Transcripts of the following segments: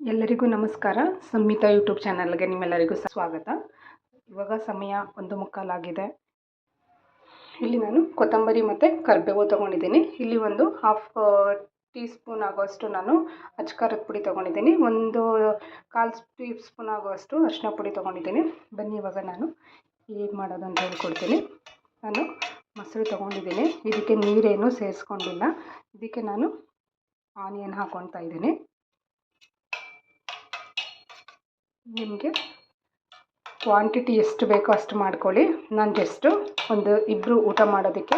ಎಲ್ಲರಿಗೂ ನಮಸ್ಕಾರ. ಸಂಹಿತಾ ಯೂಟ್ಯೂಬ್ ಚಾನಲ್ಗೆ ನಿಮ್ಮೆಲ್ಲರಿಗೂ ಸ್ವಾಗತ. ಇವಾಗ ಸಮಯ ಒಂದು ಮುಕ್ಕಾಲಾಗಿದೆ. ಇಲ್ಲಿ ನಾನು ಕೊತ್ತಂಬರಿ ಮತ್ತು ಕರಿಬೇವು ತೊಗೊಂಡಿದ್ದೀನಿ. ಇಲ್ಲಿ ಒಂದು ಹಾಫ್ ಟೀ ಸ್ಪೂನ್ ಆಗೋಷ್ಟು ನಾನು ಅಚ್ಕಾರದ ಪುಡಿ ತೊಗೊಂಡಿದ್ದೀನಿ. ಒಂದು ಕಾಲು ಟೀ ಸ್ಪೂನ್ ಆಗೋಷ್ಟು ಅರಿಶಿನ ಪುಡಿ ತೊಗೊಂಡಿದ್ದೀನಿ. ಬನ್ನಿ ಇವಾಗ ನಾನು ಹೇಗೆ ಮಾಡೋದು ಅಂತ ಹೇಳ್ಕೊಡ್ತೀನಿ. ನಾನು ಮೊಸರು ತೊಗೊಂಡಿದ್ದೀನಿ. ಇದಕ್ಕೆ ನೀರೇನು ಸೇರಿಸ್ಕೊಂಡಿಲ್ಲ. ಇದಕ್ಕೆ ನಾನು ಆನಿಯನ್ ಹಾಕ್ಕೊಳ್ತಾ ಇದ್ದೀನಿ. ನಿಮಗೆ ಕ್ವಾಂಟಿಟಿ ಎಷ್ಟು ಬೇಕೋ ಅಷ್ಟು ಮಾಡ್ಕೊಳ್ಳಿ. ನಾನು ಜಸ್ಟು ಒಂದು ಇಬ್ಬರು ಊಟ ಮಾಡೋದಕ್ಕೆ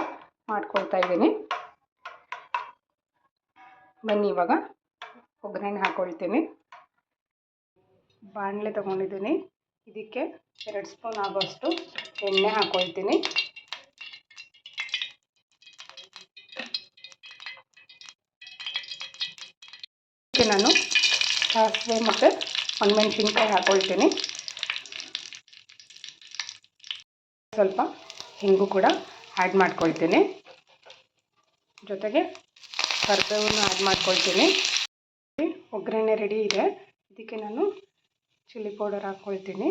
ಮಾಡ್ಕೊಳ್ತಾ ಇದ್ದೀನಿ. ಬನ್ನಿ ಇವಾಗ. ಒಗ್ಗರಣೆ ಹಾಕ್ಕೊಳ್ತೀನಿ ಬಾಣಲೆ ತೊಗೊಂಡಿದ್ದೀನಿ. ಇದಕ್ಕೆ ಎರಡು ಸ್ಪೂನ್ ಆಗೋಷ್ಟು ಎಣ್ಣೆ ಹಾಕ್ಕೊಳ್ತೀನಿ ನಾನು ಸಾಸಿವೆ ಮತ್ತು ಒಣಮೆಣ್ಸಿನ್ಕಾಯಿ ಹಾಕ್ಕೊಳ್ತೀನಿ ಸ್ವಲ್ಪ ಹಿಂಗು ಕೂಡ ಆ್ಯಡ್ ಮಾಡ್ಕೊಳ್ತೀನಿ. ಜೊತೆಗೆ ಕರ್ಬೇವನ್ನು ಆ್ಯಡ್ ಮಾಡ್ಕೊಳ್ತೀನಿ. ಒಗ್ಗರಣೆ ರೆಡಿ ಇದೆ. ಇದಕ್ಕೆ ನಾನು ಚಿಲ್ಲಿ ಪೌಡರ್ ಹಾಕ್ಕೊಳ್ತೀನಿ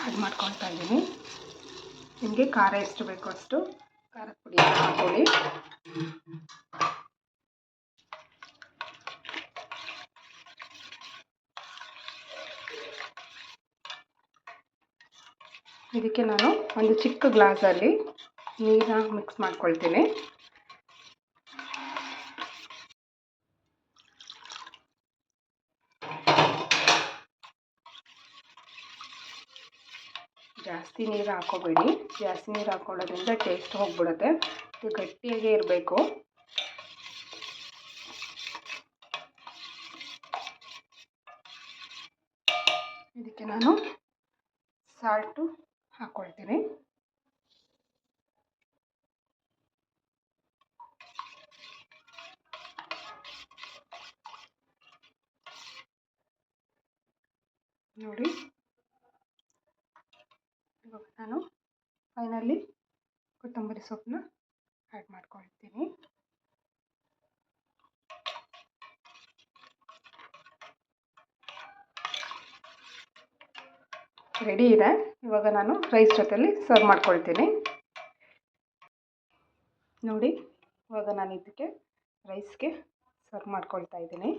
ಆ್ಯಡ್ ಮಾಡ್ಕೊಳ್ತಾ ಇದ್ದೀನಿ. ನಿಮಗೆ ಖಾರ ಎಷ್ಟು ಬೇಕೋ ಅಷ್ಟು ಖಾರದ ಪುಡಿ ಹಾಕ್ಕೊಳ್ಳಿ ಇದಕ್ಕೆ ನಾನು ಒಂದು ಚಿಕ್ಕ ಗ್ಲಾಸಲ್ಲಿ ನೀರನ್ನ ಮಿಕ್ಸ್ ಮಾಡ್ಕೊಳ್ತೀನಿ. ಜಾಸ್ತಿ ನೀರು ಹಾಕೋಬೇಡಿ. ಜಾಸ್ತಿ ನೀರು ಹಾಕೊಳ್ಳೋದ್ರಿಂದ ಟೇಸ್ಟ್ ಹೋಗ್ಬಿಡುತ್ತೆ. ಇದು ಗಟ್ಟಿಯಾಗೇ ಇರಬೇಕು. ಇದಕ್ಕೆ ನಾನು ಸಾಲ್ಟು ಹಾಕ್ಕೊಳ್ತೀನಿ ನೋಡಿ. ಇವಾಗ ನಾನು ಫೈನಲಿ ಕೊತ್ತಂಬರಿ ಸೊಪ್ಪನ್ನ ಆ್ಯಡ್ ಮಾಡ್ಕೊಳ್ತೀನಿ. ರೆಡಿ ಇದೆ. ಇವಾಗ ನಾನು ರೈಸ್ ಜೊತೆಲಿ ಸರ್ವ್ ಮಾಡ್ಕೊಳ್ತೀನಿ. ನೋಡಿ, ಇವಾಗ ನಾನು ಇದಕ್ಕೆ ರೈಸ್ಗೆ ಸರ್ವ್ ಮಾಡ್ಕೊಳ್ತಾ ಇದ್ದೀನಿ.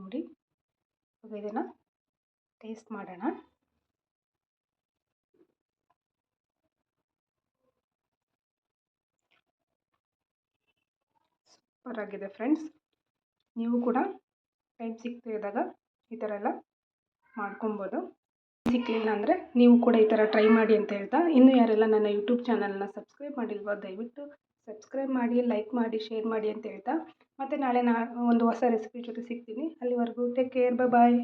ನೋಡಿ. ಇದನ್ನು ಟೇಸ್ಟ್ ಮಾಡೋಣ. ಸೂಪರ್ ಆಗಿದೆ ಫ್ರೆಂಡ್ಸ್. ನೀವು ಕೂಡ ಟೈಮ್ ಸಿಗ್ತಿದ್ದಾಗ ಈ ಥರ ಎಲ್ಲ ಮಾಡ್ಕೊಬೋದು. ಸಿಕ್ಕಲಿಲ್ಲ ಅಂದರೆ ನೀವು ಕೂಡ ಈ ಥರ ಟ್ರೈ ಮಾಡಿ ಅಂತ ಹೇಳ್ತಾ. ಇನ್ನೂ ಯಾರೆಲ್ಲ ನನ್ನ ಯೂಟ್ಯೂಬ್ ಚಾನಲ್ನ ಸಬ್ಸ್ಕ್ರೈಬ್ ಮಾಡಿಲ್ವೋ ದಯವಿಟ್ಟು ಸಬ್ಸ್ಕ್ರೈಬ್ ಮಾಡಿ ಲೈಕ್ ಮಾಡಿ ಶೇರ್ ಮಾಡಿ ಅಂತ ಹೇಳ್ತಾ. ಮತ್ತು ನಾಳೆ ನಾ ಒಂದು ಹೊಸ ರೆಸಿಪಿ ಜೊತೆ ಸಿಗ್ತೀನಿ. ಅಲ್ಲಿವರೆಗೂ ಟೇಕ್ ಕೇರ್ ಬಾಯ್